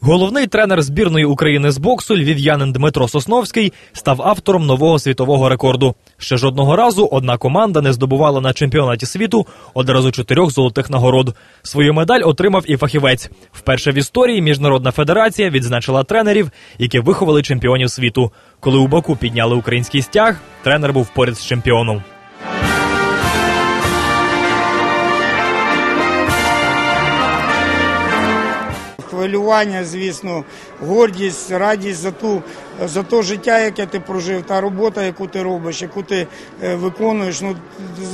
Головний тренер збірної України з боксу львів'янин Дмитро Сосновський став автором нового світового рекорду. Ще жодного разу одна команда не здобувала на чемпіонаті світу одразу чотирьох золотих нагород. Свою медаль отримав і фахівець. Вперше в історії міжнародна федерація відзначила тренерів, які виховали чемпіонів світу. Коли у Баку підняли український стяг, тренер був поряд з чемпіоном. Хвилювання, звісно, гордість, радість за ту за те життя, яке ти прожив, та робота, яку ти робиш, яку ти е, виконуєш. Ну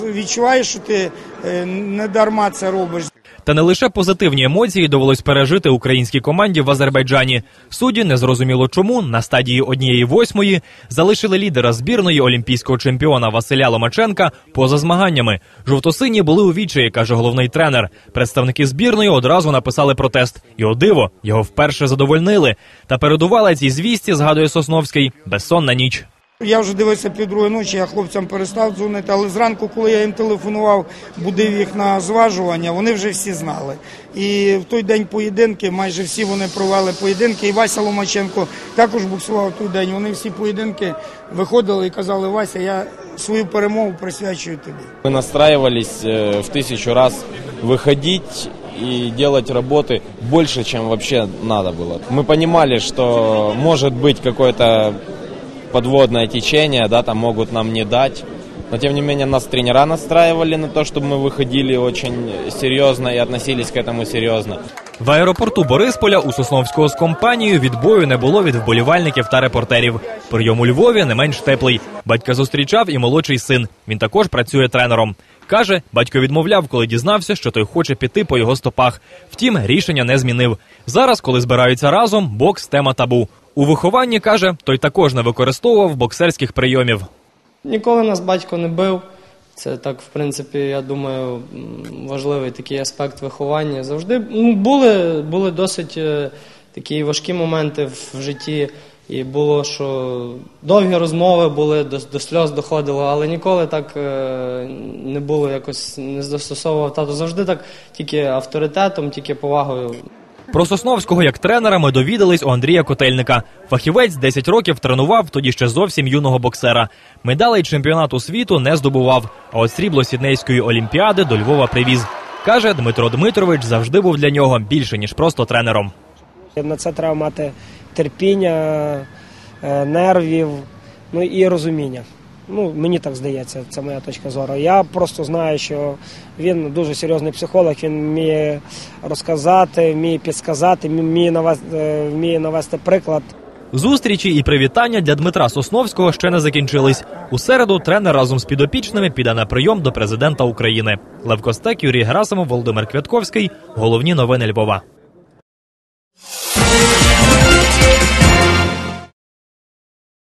відчуваєш, що ти е, не дарма це робиш. Та не лише позитивні емоції довелось пережити українській команді в Азербайджані. Судді незрозуміло чому на стадії однієї восьмої залишили лідера збірної олімпійського чемпіона Василя Ломаченка поза змаганнями. Жовтосині були у відчаї, каже головний тренер. Представники збірної одразу написали протест. І о диво, його вперше задовольнили. Та передувала цій звісті, згадує Сосновський, безсонна ніч. Я вже дивився пів другої ночі, я хлопцям перестав дзвонити, але зранку, коли я їм телефонував, будив їх на зважування, вони вже всі знали. І в той день поєдинки, майже всі вони провели поєдинки. І Вася Ломаченко також буксував в той день. Вони всі поєдинки виходили і казали, Вася, я свою перемогу присвячую тобі. Мы настраивались э, в тысячу раз выходить и делать работы больше, чем вообще надо было. Мы понимали, что может быть какое-то подводное течение, да, там могут нам не дать. Но тем не менее нас тренера настраивали на то, чтобы мы выходили очень серьезно и относились к этому серьезно. В аеропорту Борисполя у Сосновського з компанією відбою не було від вболівальників та репортерів. Прийом у Львові не менш теплий. Батька зустрічав і молодший син. Він також працює тренером. Каже, батько відмовляв, коли дізнався, що той хоче піти по його стопах. Втім, рішення не змінив. Зараз, коли збираються разом, бокс тема табу. У вихованні каже, той також не використовував боксерських прийомів. Ніколи нас батько не бив. Це так, в принципі, я думаю, важливий такий аспект виховання. Завжди ну, були, були досить е, такі важкі моменти в, житті. І було, що довгі розмови були, до, до сльоз доходило, але ніколи так е, не було якось не застосовував тато. Завжди так тільки авторитетом, тільки повагою. Про Сосновського як тренера ми довідались у Андрія Котельника. Фахівець 10 років тренував тоді ще зовсім юного боксера. Медалей чемпіонату світу не здобував. А от срібло Сіднейської олімпіади до Львова привіз. Каже, Дмитро Дмитрович завжди був для нього більше ніж просто тренером. На це треба мати терпіння, е, нервів, ну і розуміння. Ну, мені так здається, це моя точка зору. Я просто знаю, що він дуже серйозний психолог, він вміє розказати, вміє підсказати, вміє навести, е, вміє навести приклад. Зустрічі і привітання для Дмитра Сосновського ще не закінчились. У середу тренер разом з підопічними піде на прийом до президента України. Лев Костек, Юрій Герасимов, Володимир Квятковський. Головні новини Львова.